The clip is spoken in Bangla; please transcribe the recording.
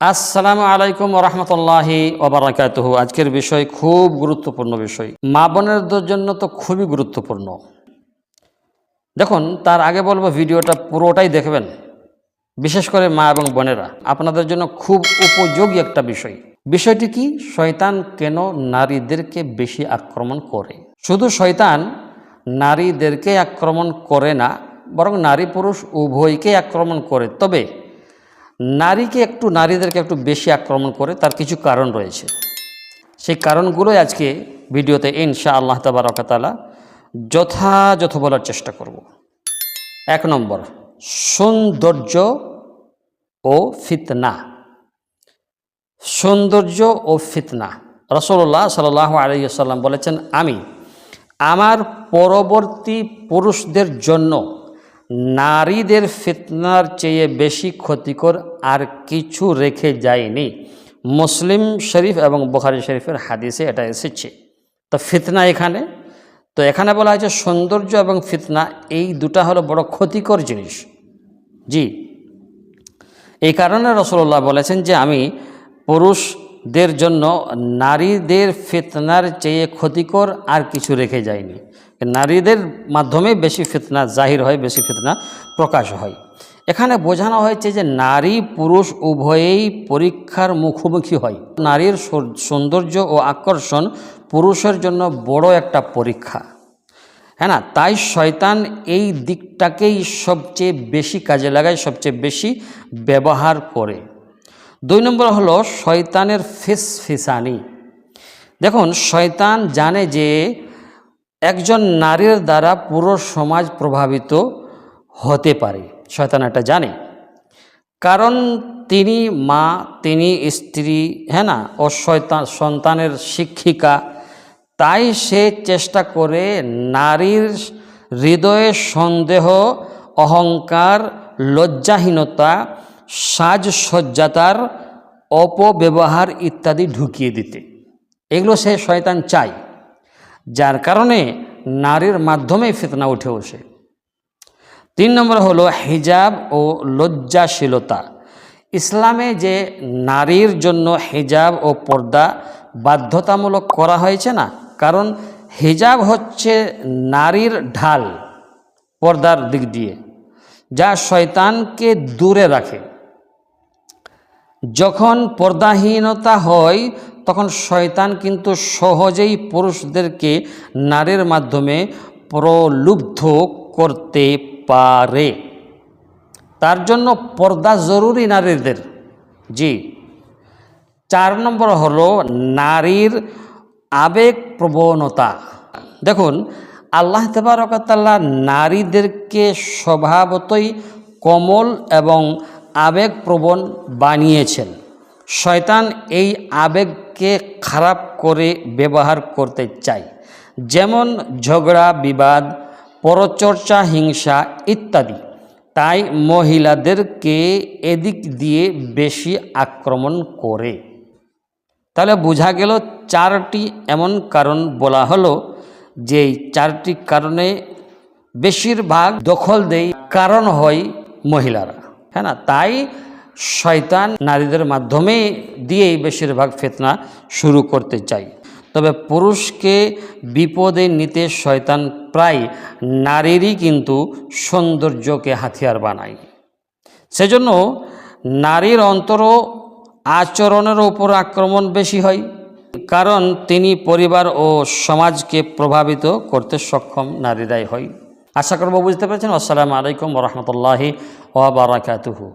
আসসালামু আলাইকুম রহমতুল্লাহি ওবরাকাতুহ আজকের বিষয় খুব গুরুত্বপূর্ণ বিষয়। মা বোনদের জন্য তো খুবই গুরুত্বপূর্ণ। দেখুন, তার আগে বলব, ভিডিওটা পুরোটাই দেখবেন। বিশেষ করে মা এবং বোনেরা। আপনাদের জন্য খুব উপযোগী একটা বিষয়। বিষয়টি কি? শয়তান কেন নারীদেরকে বেশি আক্রমণ করে? শুধু শয়তান নারীদেরকে আক্রমণ করে না, বরং নারী পুরুষ উভয়কে আক্রমণ করে। তবে নারীকে একটু, নারীদেরকে একটু বেশি আক্রমণ করে তার কিছু কারণ রয়েছে। সেই কারণগুলোই আজকে ভিডিওতে ইনশা আল্লাহ তাবারকাতালা যথাযথ বলার চেষ্টা করব। এক নম্বর, সৌন্দর্য ও ফিতনা। সৌন্দর্য ও ফিতনা। রসল্লাহ সাল আলাইসাল্লাম বলেছেন, আমি আমার পরবর্তী পুরুষদের জন্য নারীদের ফিতনার চেয়ে বেশি ক্ষতিকর আর কিছু রেখে যায়নি। মুসলিম শরীফ এবং বুখারি শরীফের হাদিসে এটা এসেছে। তো ফিতনা এখানে, তো এখানে বলা হয়েছে সৌন্দর্য এবং ফিতনা, এই দুটা হলো বড় ক্ষতিকর জিনিস। জি। এই কারণে রসল্লাহ বলেছেন যে আমি পুরুষদের জন্য নারীদের ফিতনার চেয়ে ক্ষতিকর আর কিছু রেখে যায়নি। নারীদের মাধ্যমে বেশি ফিতনা, জাহির হয়, বেশি ফিতনা প্রকাশ হয়। এখানে বোঝানো হয়েছে যে নারী পুরুষ উভয়েই পরীক্ষার মুখোমুখি হয়। নারীর সৌন্দর্য ও আকর্ষণ পুরুষের জন্য বড় একটা পরীক্ষা। হ্যাঁ না? তাই শয়তান এই দিকটাকেই সবচেয়ে বেশি কাজে লাগায়, সবচেয়ে বেশি ব্যবহার করে। দুই নম্বর হলো শয়তানের ফিস ফিসানি দেখুন, শয়তান জানে যে একজন নারীর দ্বারা পুরো সমাজ প্রভাবিত হতে পারে। শয়তান এটা জানে। কারণ তিনি মা, তিনি স্ত্রী হ্যাঁ না? ও শয়তান, সন্তানের শিক্ষিকা। তাই সে চেষ্টা করে নারীর হৃদয়ে সন্দেহ, অহংকার, লজ্জাহীনতা, সাজসজ্জাতার অপব্যবহার ইত্যাদি ঢুকিয়ে দিতে। এগুলো সে শয়তান চায়। যার কারণে নারীর মাধ্যমে ফিতনা উঠে বসে তিন নম্বর হলো হিজাব ও লজ্জাশীলতা। ইসলামে যে নারীর জন্য হিজাব ও পর্দা বাধ্যতামূলক করা হয়েছে না, কারণ হিজাব হচ্ছে নারীর ঢাল পর্দার দিক দিয়ে, যা শয়তানকে দূরে রাখে। যখন পর্দাহীনতা হয় তখন শয়তান কিন্তু সহজেই পুরুষদেরকে নারীর মাধ্যমে প্রলুব্ধ করতে পারে। তার জন্য পর্দা জরুরি নারীদের। জি। চার নম্বর হলো নারীর আবেগ প্রবণতা। দেখুন, আল্লাহ তেবারকাল্লাহ নারীদেরকে স্বভাবতই কোমল এবং আবেগপ্রবণ বানিয়েছেন। শয়তান এই আবেগকে খারাপ করে ব্যবহার করতে চায় যেমন ঝগড়া, বিবাদ, পরচর্চা, হিংসা ইত্যাদি। তাই মহিলাদেরকে এদিক দিয়ে বেশি আক্রমণ করে। তাহলে বোঝা গেল চারটি এমন কারণ বলা হলো যে চারটি কারণে বেশিরভাগ দখল দেয় কারণ হয় মহিলারা। হ্যাঁ না? তাই শয়তান নারীদের মাধ্যমে দিয়েই বেশিরভাগ ফেতনা শুরু করতে চাই। তবে পুরুষকে বিপদে নিতে শয়তান প্রায় নারীরই কিন্তু সৌন্দর্যকে হাতিয়ার বানায়। সেজন্য নারীর অন্তর আচরণের ওপর আক্রমণ বেশি হয়, কারণ তিনি পরিবার ও সমাজকে প্রভাবিত করতে সক্ষম নারীরাই হয়। আশা করব বুঝতে পেরেছেন। আসসালামু আলাইকুম রহমতুল্লাহি ওবরাকাতুহু